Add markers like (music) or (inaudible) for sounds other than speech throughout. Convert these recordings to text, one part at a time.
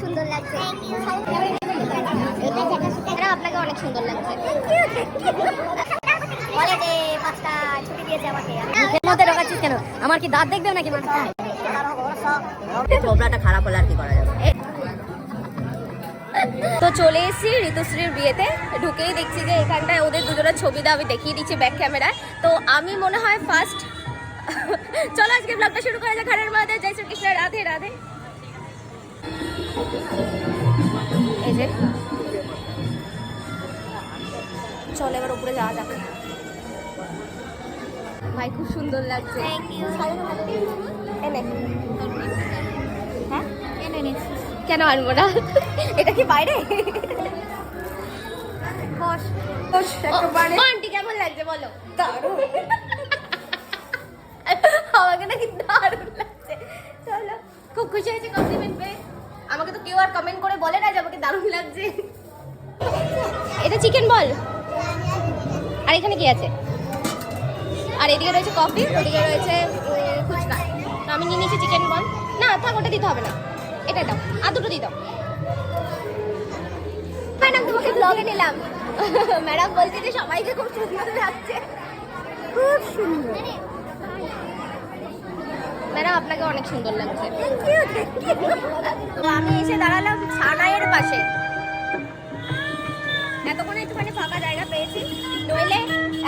সুন্দর লাগছে এটা আপনাকে অনেক সুন্দর লাগছে মধ্যে দাঁত দেখবে নাকি তো চলে এসেছি ঋতুশ্রীর বিয়েতে। ঢুকেই দেখছি যে এখানটায় ওদের দুজনের ছবিটা আমি দেখিয়ে দিচ্ছি ব্যাক ক্যামেরায় তো আমি মনে হয় ফার্স্ট চলো আজকে ব্লগটা শুরু করা যাক। ঘরের মাঝে জয় শ্রীকৃষ্ণ। রাধে রাধে। এই যে। চল এবার উপরে যাওয়া যাক। ভাই খুব সুন্দর লাগছে। এনে হ্যাঁ? কেন আনব না? এটা কি বাইরে? বস। বস একেবারে আন্টি কেমন লাগছে বলো? দারুণ। আমাকে নাকি দারুণ লাগছে। চলো। খুব খুশি হয়েছে কমপ্লিমেন্ট পেয়ে। আমাকে তো কেউ আর কমেন্ট করে বলে না যে আমাকে দারুণ লাগছে। এটা চিকেন বল। আর এখানে কি আছে? আর এদিকে রয়েছে কফি ওদিকে রয়েছে ফুচকা। তো আমি নিয়ে নিয়েছি চিকেন বল না থাক ওটা দিতে হবে না। এটা দাও। আর দুটো দিয়ে দাও। ম্যাডাম তোমাকে ব্লগে নিলাম। (laughs) ম্যাডাম বলছে যে সবাইকে খুব সুন্দর লাগছে। খুব সুন্দর। আপনাকে অনেক সুন্দর লাগছে। আমি এসে দাঁড়ালাম ছানাইয়ের পাশে। এতক্ষণে একটুখানি ফাঁকা জায়গা পেয়েছি। নইলে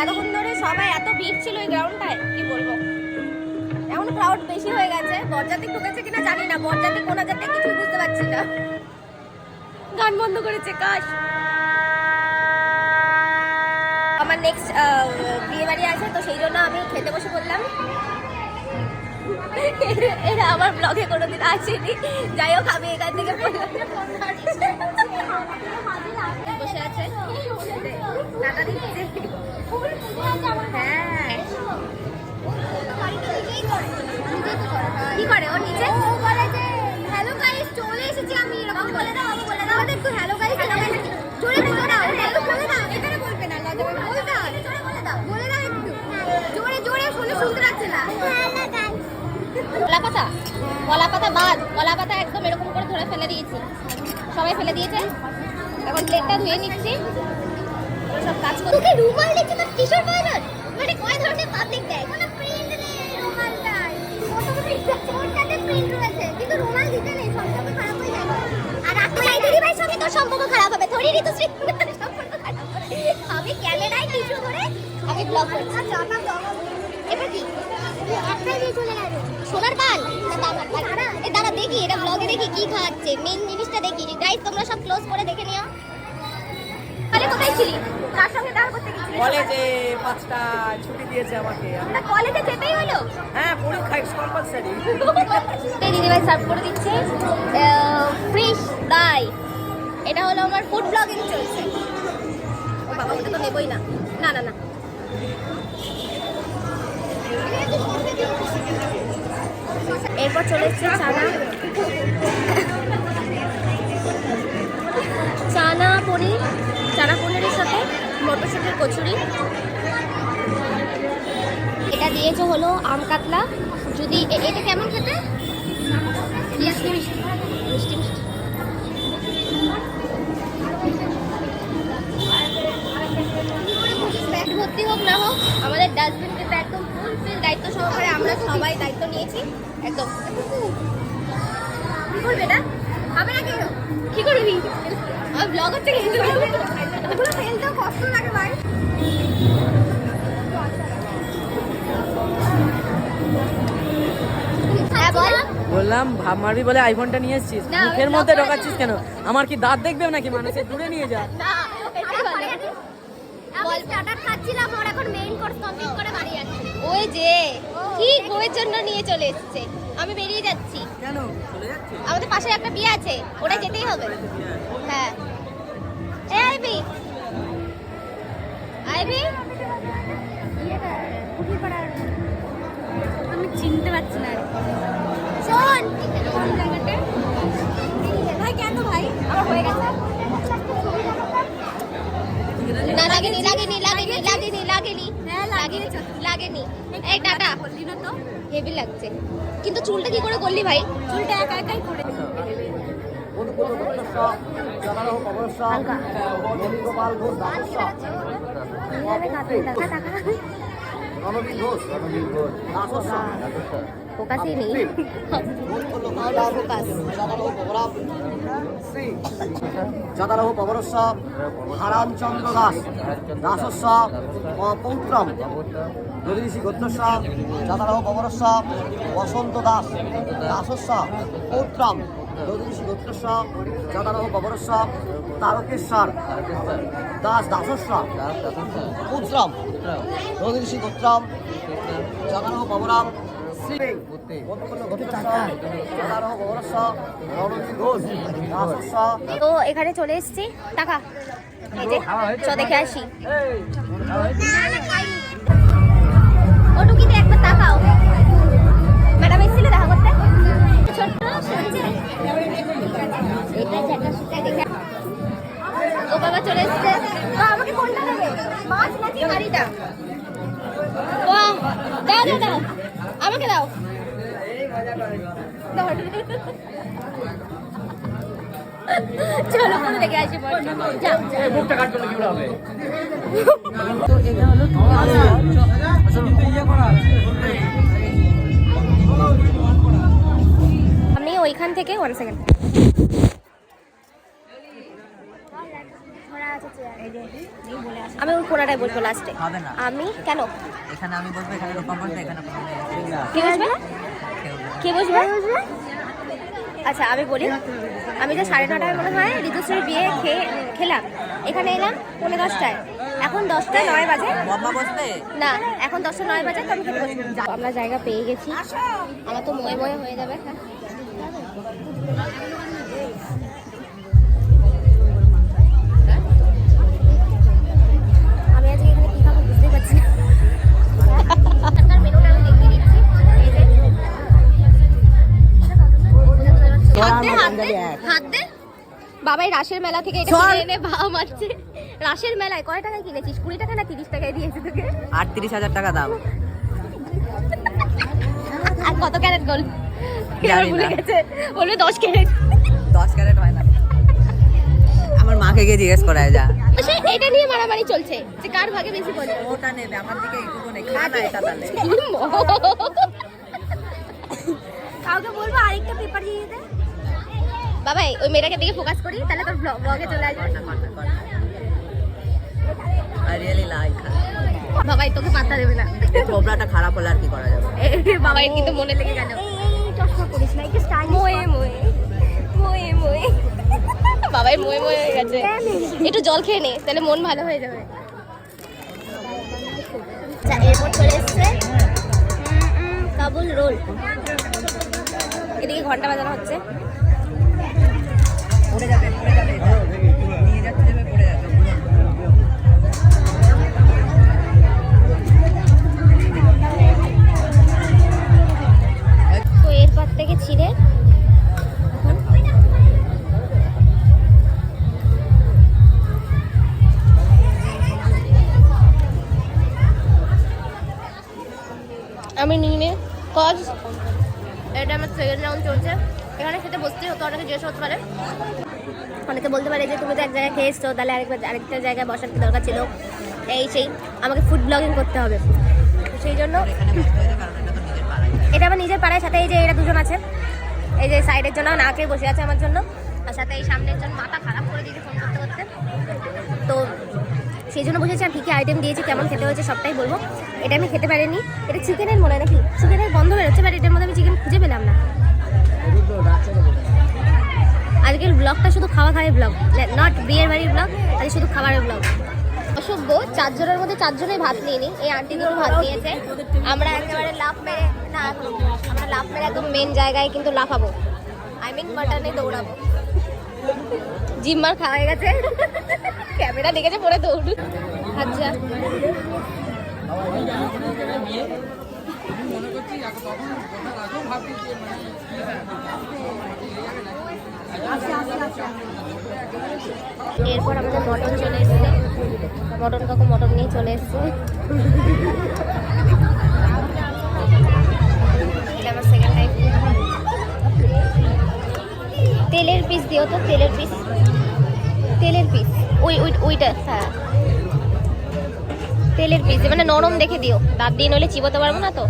এতক্ষণ ধরে সবাই এত ভিড় ছিল ওই গ্রাউন্ডটায়, কি বলব? এখন ক্রাউড বেশি হয়ে গেছে। বরযাত্রী ঢুকেছে কিনা জানি না। বরযাত্রী কোন যাত্রী কিছু বুঝতে পারছি না। গান বন্ধ করেছে, কাশ। আমার নেক্সট বিয়ে বাড়ি আছে, তো সেই জন্য আমি খেতে বসে পড়লাম। এরা আমার ব্লগে কোনোদিন আসেনি। যাই হোক, আমি এখান থেকে হ্যাঁ। কি করে? ও নিচে ও বলে যে হ্যালো গাইস চলে এসেছি আমি এরকম বলে দাও আমি বলে দাও একটু হ্যালো গাইস জোরে বলে দাও হ্যালো বলে দাও এখানে বলবে না লজ্জা পাবে বলে দাও জোরে বলে দাও বলে দাও একটু জোরে জোরে শুনে শুনতে পাচ্ছে না হ্যালো গাইস কলা পাতা কলা পাতা বাদ কলা পাতা একদম এরকম করে ধরে ফেলে দিয়েছি। সবাই ফেলে দিয়েছে? এখন প্লেটটা ধুয়ে নিচ্ছি। সব কাজ করছে তোকে রুমাল দিচ্ছে তো টি-শার্ট মানে কয় ধরনের পাবলিক দেয়? কোনো প্রিন্ট নেই রুমালটায়। ওটাতে প্রিন্ট রয়েছে। কিন্তু রুমাল দিতে নেই সম্পর্ক খারাপ হয়ে যাবে। আর আপনি এই দিদি ভাইয়ের সঙ্গে তোর সম্পর্ক খারাপ হবে। থরি ঋতুশ্রী সম্পর্ক খারাপ আমি ক্যামেরায় টিস্যু ধরে আমি ব্লগ করছি। আচ্ছা আমার বাবা এবার কি? সোনার পাল। দাদা দাদা এ দাঁড়া দেখি এটা ব্লগে দেখি কি খাওয়াচ্ছে মেন জিনিসটা দেখি। গাইস তোমরা সব ক্লোজ করে দেখে নিও। তাহলে কোথায় ছিলি? কার সঙ্গে দেখা করতে গেছিলি? কলেজে পাঁচটা ছুটি দিয়েছে আমাকে। তা কলেজে যেতেই হলো? হ্যাঁ পরীক্ষা কম্পালসারি সার্ভ করে দিচ্ছে। ফিশ দাই। এটা হলো আমার ফুড ব্লগিং চলছে। বাবা ওটা তো নেবই না। না না না। এরপর চলে এসছে চানা। চানা পনির, চানা পনিরের সাথে মটরশুটির কচুরি। এটা দিয়েছে হলো আম কাতলা। যদি এটা কেমন খেতে? মিষ্টি মিষ্টি। মিষ্টি ভর্তি হোক না হোক, আমাদের ডাস্টবিন কিন্তু একদম ফুল ফিল দায়িত্ব সহকারে আমরা সবাই দায়িত্ব নিয়েছি। একদম। কি করবে না খাবে না কেউ? কি করবি? আমার ব্লগ হচ্ছে কিন্তু। এগুলো ফেলতেও কষ্ট লাগে ভাই। হ্যাঁ বললাম ভাব মারবি বলে আইফোনটা নিয়ে এসেছিস। মুখের মধ্যে ঢোকাচ্ছিস কেন? আমার কি দাঁত দেখবে নাকি মানুষের? দূরে নিয়ে যা। না এটাই স্টার্টার খাচ্ছিলাম ওর এখন মেইন কোর্স কমপ্লিট করে বাড়ি যাচ্ছি। ওই যে। কি বইয়ের জন্য নিয়ে চলে এসেছে? আমি বেরিয়ে যাচ্ছি। কেন? চলে যাচ্ছে? আমাদের পাশে একটা বিয়ে আছে ওটা যেতেই হবে। হ্যাঁ। এ আইবি। আইবি। আমি চিনতে পারছি না। শোন। কোন জায়গাটা ভাই কেন ভাই? আমার হয়ে গেছে। না লাগেনি লাগেনি লাগেনি লাগেনি। লাগেনি হ্যাঁ, লাগেনি বললি না তো হেভি লাগছে। কিন্তু চুলটা কি করে করলি ভাই? চুলটা একা একাই করে হালকা রণবীর ঘোষ রণবীর ঘোষ দাসস্য ফোকাসই নেই। ফোকাস। শ্রী যদারহ হারামচন্দ্র দাস দাসস্য পৌত্রম জ্যোতিষী গোত্রস্য যদারহ পবরস্য বসন্ত দাস দাসস্য পৌত্রম। জ্যোতিষী গোত্রস্য যদারহ পবরস্য তারকেশ্বর দাস দাসস্য পুত্রম জ্যোতিষী গোত্রম ঘোষ দাসস্য তো এখানে চলে এসেছি টাকা দেখে আসি ও বাবা চলে এসেছে। তো আমাকে কোনটা দেবে? মাছ নাকি হাড়িটা? দাও দাও দাও। আমাকে দাও। চলো করে দেখে আসি পরে যাও যাও আমি ওইখান থেকে ওয়ান সেকেন্ড আমি ওই কোনাটায় বসবো লাস্টে আমি কেন? এখানে আমি বলব এখানে রূপম বলবে এখানে কে বসবে কে বসবে? আচ্ছা আমি বলি। আমি তো সাড়ে নটায় মনে হয় ঋতুশ্রীর বিয়ে খেয়ে খেলাম। এখানে এলাম পৌনে দশটায়। এখন দশটায় নয় বাজে। না এখন দশটা নয় বাজে তো আমি খেতে আমরা জায়গা পেয়ে গেছি। আমার তো ময়ে ময়ে হয়ে যাবে। হ্যাঁ বাবাই রাসের মেলা থেকে এটা কিনে এনে বাবা মারছে। রাসের মেলায় কয় টাকায় কিনেছিস? কুড়ি টাকা না তিরিশ টাকায় দিয়েছে তোকে? আটত্রিশ হাজার টাকা দাম। আর কত ক্যারেট গোল্ড? দশ ক্যারেট। দশ ক্যারেট হয় না। আমার মাকে গিয়ে জিজ্ঞেস করায় যা। সে এটা নিয়ে মারামারি চলছে যে কার ভাগে বেশি পড়ে ওটা নেবে আমার দিকে এইটুকু নেই খা না এটা তাহলে। কাউকে বলব আরেকটা পেপার দিয়ে দিতে বাবাই ওই মেয়েটাকে দিকে ফোকাস করি তাহলে তোর ব্লগে চলে আসবে। আই রিয়েলি লাইক বাবাই তোকে পাত্তা দেবে না। খারাপ হলে আর কি করা যাবে? বাবাই কিন্তু মনে লেগে গেল। এই করিস না একটু স্টাইল মোয়ে মোয়ে। মোয়ে মোয়ে। (laughs) বাবাই মোয়ে মোয়ে হয়ে গেছে। একটু জল খেয়ে নে তাহলে মন ভালো হয়ে যাবে। আচ্ছা এরপর চলে এসছে কাবুল রোল। এদিকে ঘণ্টা বাজানো হচ্ছে। আমি নিয়ে কজ এটা আমার সেকেন্ড রাউন্ড চলছে। এখানে খেতে বসতেই হতো, অনেকে জিজ্ঞেস করতে পারে। অনেকে বলতে পারে যে তুমি তো এক জায়গায় খেয়ে তাহলে আরেকবার আরেকটা জায়গায় বসার কি দরকার ছিল? এই সেই, আমাকে ফুড ব্লগিং করতে হবে। সেই জন্য বসতে এটা আমার নিজের পাড়ায়, সাথে এই যে এরা দুজন আছে। এই যে সাইডের জন্য না খেয়ে বসে আছে আমার জন্য। আর সাথে এই সামনের জন্য মাথা খারাপ করে দিয়েছে ফোন করতে করতে। তো সেই জন্য বসেছি আর কী কী আইটেম দিয়েছি, কেমন খেতে হয়েছে, সবটাই বলব। এটা আমি খেতে পারিনি। এটা চিকেনের মনে নাকি? চিকেনের গন্ধ বেরোচ্ছে বাট এটার মধ্যে আমি চিকেন খুঁজে পেলাম না। আজকের ব্লগটা শুধু খাওয়া খাওয়ার ব্লগ নট বিয়ের বাড়ির ব্লগ আজকে শুধু খাবারের ব্লগ অসভ্য, চারজনের মধ্যে চারজনেই ভাত নিয়ে নিই এই আন্টি দুটো ভাত নিয়েছে। আমরা একেবারে লাফ মেরে, না, আমরা লাভ মেরে একদম মেন জায়গায় কিন্তু লাফাবো। আই মিন বাটনে দৌড়াবো। জিম্মার খাওয়া গেছে। ক্যামেরা দেখেছে পরে দৌড়। আচ্ছা। এরপর আমাদের মটন চলে এসছে। মটন কাকু মটন নিয়ে চলে এসছে। তেলের পিস দিও তো, তেলের পিস তেলের পিস ওই ওই, ওইটা হ্যাঁ। তেলের পিস মানে নরম দেখে দিও। দাঁত দিয়ে নইলে চিবোতে পারব না তো।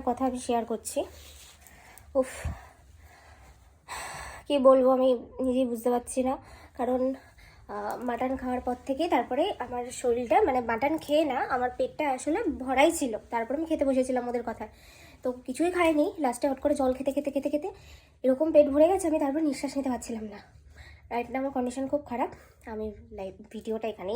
একটা কথা আমি শেয়ার করছি। উফ, কি বলব আমি নিজেই বুঝতে পারছি না। কারণ মাটন খাওয়ার পর থেকে তারপরে আমার শরীরটা মানে মাটন খেয়ে না, আমার পেটটা আসলে ভরাই ছিল। তারপরে আমি খেতে বসেছিলাম ওদের কথায়। তো কিছুই খাইনি লাস্টে হট করে জল খেতে খেতে খেতে খেতে, এরকম পেট ভরে গেছে, আমি তারপর নিঃশ্বাস নিতে পারছিলাম না। রাইট না আমার কন্ডিশন খুব খারাপ। আমি লাইভ ভিডিওটা এখানেই